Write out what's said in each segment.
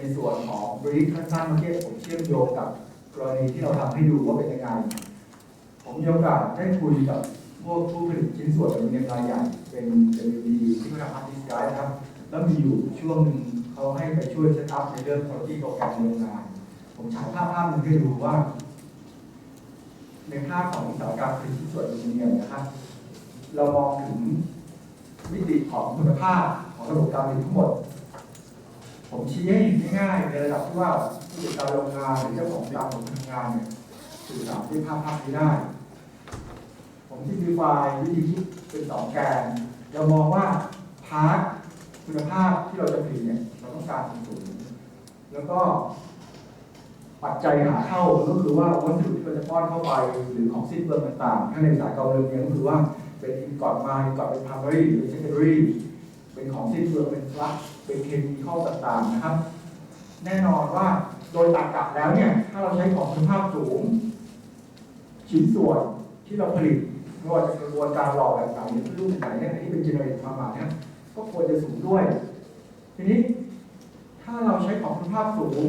ในส่วนของบริษัทสั้นๆเมื่อกี้ผมเชื่อมโยงกับกรณีที่เราทำให้ดูว่าเป็นยังไง ผมมีโอกาสได้คุยกับพวกผู้ผลิตชิ้นส่วนเป็นเงินรายใหญ่เป็น WD ที่เขาทำฮาร์ดดิสก์ไดรฟ์นะครับ แล้วมีอยู่ช่วงหนึ่งเขาให้ไปช่วยเซตอัพในเรื่องคุณภาพโปรแกรมในโรงงาน ผมฉายภาพภาพหนึ่งให้ดูว่า ในภาพของอุตสาหกรรมผลิตชิ้นส่วนอลูมิเนียมนะครับ เรามองถึงมิติของคุณภาพของระบบการผลิตทั้งหมด ผมชี้ให้เห็นง่ายๆในระดับที่ว่าผู้จัดการโรงงานหรือเจ้าของการของทำงานเนี่ยสื่อสารด้วยภาพภาพนี้ได้ ผมที่ดีไฟวิธีคิดเป็นสองแกนเรามองว่าพาร์ทคุณภาพที่เราจะผลิตเนี่ยเราต้องการสูงแล้วก็ปัจจัยหาเข้าก็คือว่าวัสดุที่เราจะป้อนเข้าไปหรือของสิ้นเปลืองต่างๆถ้าในสายการเงินเนี่ยก็คือว่าเป็นอินกอดมาอินกอดเป็น primary หรือ secondary เป็นของสิ้นเปลืองเป็นฟลักเป็นเคมีข้อต่างๆนะครับ แน่นอนว่าโดยตรรกะแล้วเนี่ย ถ้าเราใช้ของคุณภาพสูง ชิ้นส่วนที่เราผลิตไม่ว่าจะกระบวนการหล่อแบบไหนหรือรูปไหนเนี่ยที่เป็นเจเนอเรตมาใหม่เนี่ยก็ควรจะสูงด้วย ทีนี้ถ้าเราใช้ของคุณภาพสูง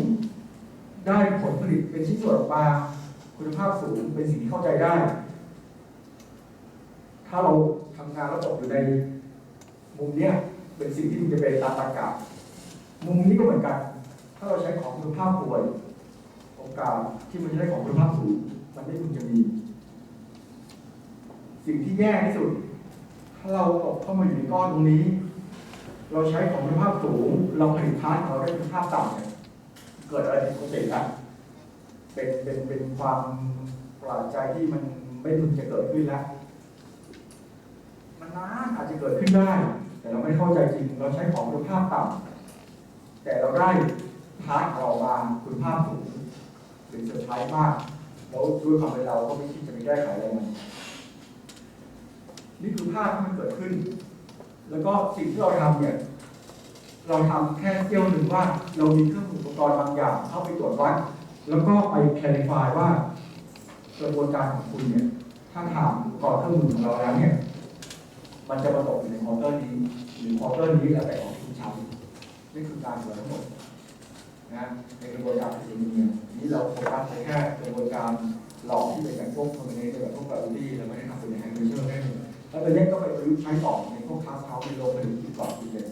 ได้ผลผลิตเป็นชิ้นส่วนออกมาคุณภาพสูงเป็นสิ่งที่เข้าใจได้ ถ้าเราทำงานแล้วตกอยู่ในมุมเนี้ย เป็นสิ่งที่มันจะเป็นตามตรรกะมุมนี้ก็เหมือนกัน ถ้าเราใช้ของคุณภาพป่วยโอกาสที่มันจะได้ของคุณภาพสูงมันไม่ควรจะมี สิ่งที่แย่ที่สุด ถ้าเราตกเข้ามาอยู่ในก้อนตรงนี้ เราใช้ของคุณภาพสูง เราผลิตพาร์ทของเราได้คุณภาพต่ำเนี่ยเกิดอะไรผิดปกติครับเป็นเป็นเป็นความปลาดใจที่มันไม่พึงจะเกิดขึ้นแล้วมันนานอาจจะเกิดขึ้นได้ แต่เราไม่เข้าใจจริง เราใช้ของคุณภาพต่ำแต่เราได้พาร์ทของเรามาคุณภาพสูงหรือเซอร์ไพรส์มาก แล้วด้วยความเป็นเราก็ไม่คิดจะไปแก้ไขอะไรมันนี่คือภาพที่มันเกิดขึ้น แล้วก็สิ่งที่เราทำเนี่ย เราทำแค่เที่ยวหนึ่งว่าเรามีเครื่องอุปกรณ์บางอย่าง เข้าไปตรวจวัด แล้วก็ไปแคลิฟายว่ากระบวนการของคุณเนี่ย ถ้าถามอุปกรณ์เครื่องมือของเราแล้วเนี่ย มันจะมาตกอยู่ในควอเตอร์นี้หรือควอเตอร์นี้แล้วแต่ของคุณใช้นี่คือการตรวจทั้งหมดนะในกระบวนการผลิตเนี่ยนี่เราโฟกัสไปแค่กระบวนการหลอกที่เป็นแบบพวกคอมบิเนตแบบพวกแบบดี้เราไม่ได้ทำเป็นอย่างไฮเดรเจอร์ได้เลยแล้วตัวนี้ก็ไปประยุกต์ใช้ต่อในพวกคลาสเฮาส์ในโรงผลิตที่ก่อที่เลย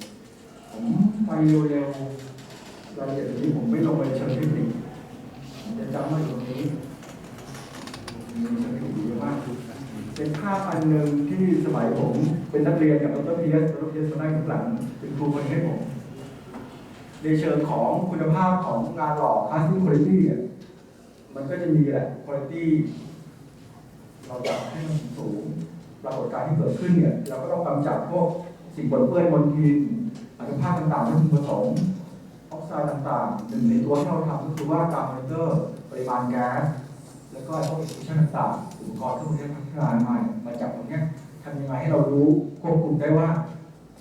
ผมไปเร็วๆรายละเอียดตรงนี้ผมไม่ลงไปเชิงเทคนิคผมจะจำไว้ตรงนี้มีเชิงเทคนิคเยอะมากเป็นภาพอันหนึ่งที่สมัยผม เป็นนักเรียนกับดรพีเอสดรพีเอสมาได้ข้างหลังเป็นครูคนให้ผมในเชิงของคุณภาพของงานหล่อ casting quality เนี่ยมันก็จะมีแหละ quality เราอยากให้มันสูงปรากฏการณ์ที่เกิดขึ้นเนี่ยเราก็ต้องกำจัดพวกสิ่งปนเปื้อนบนพิมพ์อนุภาคต่างๆที่พึงประสงค์ออกไซด์ต่างๆหนึ่งในตัวที่เราทำก็คือว่าการมอนิเตอร์ปริมาณแก๊สแล้วก็พวกอินสชั่นต่างๆอุปกรณ์ที่เราได้พัฒนาใหม่มาจากตรงนี้ำยังไงให้เรารู้ควบคุมได้ว่า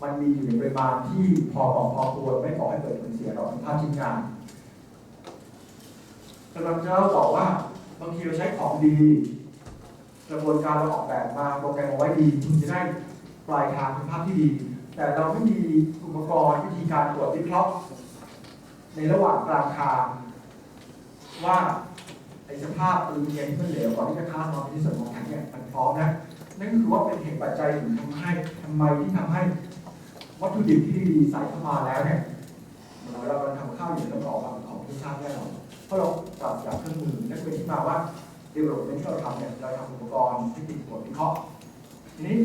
มันมีอยู่ในปริมาณที่พอเหมาะพอควรไม่ก่อให้เกิดผลเสียต่อคุณภาพชิ้นงานกำลังจะเล่าต่อว่าบางทีเราใช้ของดี กระบวนการเราออกแบบมาโปรแกรมเอาไว้ดีคุณจะได้ปลายทางคุณภาพที่ดี แต่เราไม่มีอุปกรณ์วิธีการตรวจวิเคราะห์ในระหว่างกลางทางว่าไอสภาพอลูมิเนียมที่มันเหลวก่อนที่จะค้ามาเป็นที่ส่วนของแข็งเนี่ยมันพร้อมนะ นั่นก็คือว่าเป็นเหตุปัจจัยถึงทำให้ทำไมที่ทำให้วัตถุดิบที่ดีใส่เข้ามาแล้วเนี่ยเวลาเราทำข้าวอยู่แล้วก็ออกมาเป็นของที่ชาติแน่นอนเพราะเราปรับจากเครื่องมือนั่นเป็นที่มาว่า development ที่เราทำเนี่ยเราทำอุปกรณ์เทคนิคตรวจวิเคราะห์ทีนี้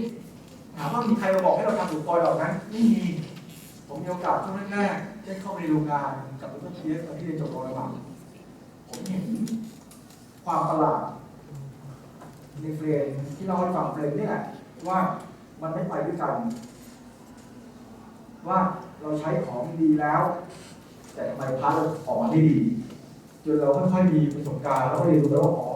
ถามว่ามีใครมาบอกให้เราทำอุปกรณ์เหล่านั้นไม่มีผมมีโอกาสช่วงแรกๆได้เข้าไปในโรงงานกับดรเทียสตอนที่เรียนจบโรงพยาบาลผมเห็นความประหลาด ในเฟรมที่เราให้ฟังเฟรมนี่แหละว่ามันไม่ไปด้วยกัน ว่าเราใช้ของดีแล้ว แต่ทำไมพาร์ทเราออกมาไม่ดีจนเราค่อยๆมีประสบการณ์แล้วก็เรียนรู้ไปว่าอ๋อ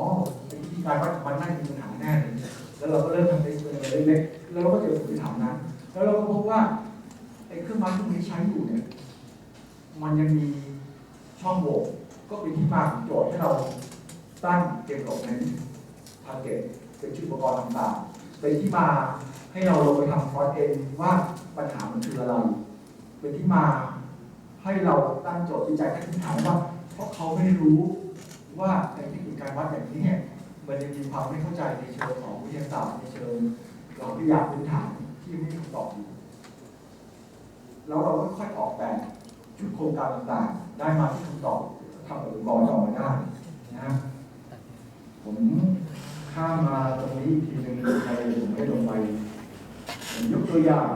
ไอ้วิธีการวัดมันน่าจะมีปัญหาแน่เลยแล้วเราก็เริ่มทำเอ็กซ์เพร์เมนเล็กๆแล้วเราก็เจอสันนิษฐานนั้นแล้วเราก็พบว่าไอ้เครื่องไม้ที่ใช้อยู่เนี่ยมันยังมีช่องโหว่ก็เป็นที่มาของโจทย์ให้เราตั้งเกมหลบใน ทาร์เก็ตเป็นชื่ออุปกรณ์ต่างๆเป็นที่มาให้เราลงไปทำฟรอนต์เอนว่าปัญหามันคืออะไร เป็นที่มาให้เราตั้งโจทย์วิจัยขั้นพื้นฐานว่าเพราะเขาไม่รู้ว่าในเทคนิคการวัดอย่างนี้เนี่ยมันยังมีความไม่เข้าใจในเชิงของวิทยาศาสตร์ในเชิงหลักวิทยาพื้นฐานที่ไม่มีคำตอบอยู่แล้วเราก็ค่อยออกแบบชุดโครงการต่างๆ ได้มาที่คำตอบทำอุปกรณ์ออกมาได้ ทีหนึ่งในผมไม่ลงไปยกตัวอย่าง